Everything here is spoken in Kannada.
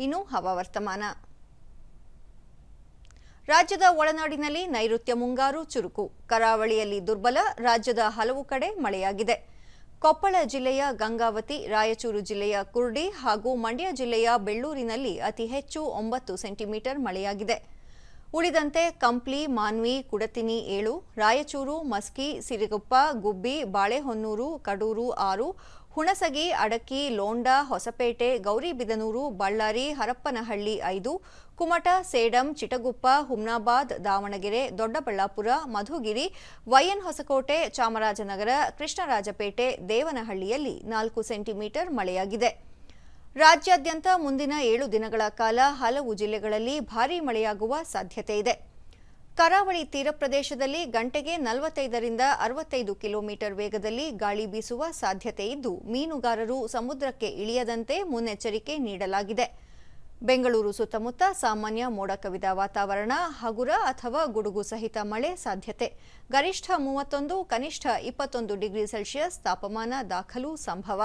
ಇನ್ನು ಹವಾವರ್ತಮಾನ. ರಾಜ್ಯದ ಒಳನಾಡಿನಲ್ಲಿ ನೈಋತ್ಯ ಮುಂಗಾರು ಚುರುಕು. ಕರಾವಳಿಯಲ್ಲಿ ದುರ್ಬಲ, ರಾಜ್ಯದ ಹಲವು ಕಡೆ ಮಳೆಯಾಗಿದೆ. ಕೊಪ್ಪಳ ಜಿಲ್ಲೆಯ ಗಂಗಾವತಿ, ರಾಯಚೂರು ಜಿಲ್ಲೆಯ ಕುರ್ಡಿ ಹಾಗೂ ಮಂಡ್ಯ ಜಿಲ್ಲೆಯ ಬೆಳ್ಳೂರಿನಲ್ಲಿ ಅತಿ ಹೆಚ್ಚು ಒಂಬತ್ತು ಸೆಂಟಿಮೀಟರ್ ಮಳೆಯಾಗಿದೆ. ಉಳಿದಂತೆ ಕಂಪ್ಲಿ, ಮಾನ್ವಿ, ಕುಡತಿನಿ ಏಳು, ರಾಯಚೂರು, ಮಸ್ಕಿ, ಸಿರಿಗುಪ್ಪ, ಗುಬ್ಬಿ, ಬಾಳೆಹೊನ್ನೂರು, ಕಡೂರು ಆರು, ಹುಣಸಗಿ ಅಡಕಿ ಲೋಂಡ, ಹೊಸಪೇಟೆ ಗೌರಿಬಿದನೂರು ಬಳ್ಳಾರಿ, ಹರಪ್ಪನಹಳ್ಳಿ ಐದು, ಕುಮಟ, ಸೇಡಂ, ಚಿಟಗುಪ್ಪ, ಹುಮ್ನಾಬಾದ್, ದಾವಣಗೆರೆ, ದೊಡ್ಡಬಳ್ಳಾಪುರ, ಮಧುಗಿರಿ, ವೈಎನ್ ಹೊಸಕೋಟೆ, ಚಾಮರಾಜನಗರ, ಕೃಷ್ಣರಾಜಪೇಟೆ, ದೇವನಹಳ್ಳಿಯಲ್ಲಿ ನಾಲ್ಕು ಸೆಂಟಿಮೀಟರ್ ಮಳೆಯಾಗಿದೆ. ರಾಜ್ಯಾದ್ಯಂತ ಮುಂದಿನ ಏಳು ದಿನಗಳ ಕಾಲ ಹಲವು ಜಿಲ್ಲೆಗಳಲ್ಲಿ ಭಾರೀ ಮಳೆಯಾಗುವ ಸಾಧ್ಯತೆ ಇದೆ. ಕರಾವಳಿ ತೀರ ಪ್ರದೇಶದಲ್ಲಿ ಗಂಟೆಗೆ ನಲವತ್ತೈದರಿಂದ ಅರವತ್ತೈದು ಕಿಲೋಮೀಟರ್ ವೇಗದಲ್ಲಿ ಗಾಳಿ ಬೀಸುವ ಸಾಧ್ಯತೆ ಇದ್ದು, ಮೀನುಗಾರರು ಸಮುದ್ರಕ್ಕೆ ಇಳಿಯದಂತೆ ಮುನ್ನೆಚ್ಚರಿಕೆ ನೀಡಲಾಗಿದೆ. ಬೆಂಗಳೂರು ಸುತ್ತಮುತ್ತ ಸಾಮಾನ್ಯ ಮೋಡ ಕವಿದ ವಾತಾವರಣ, ಹಗುರ ಅಥವಾ ಗುಡುಗು ಸಹಿತ ಮಳೆ ಸಾಧ್ಯತೆ. ಗರಿಷ್ಠ ಮೂವತ್ತೊಂದು, ಕನಿಷ್ಠ ಇಪ್ಪತ್ತೊಂದು ಡಿಗ್ರಿ ಸೆಲ್ಸಿಯಸ್ ತಾಪಮಾನ ದಾಖಲು ಸಂಭವ.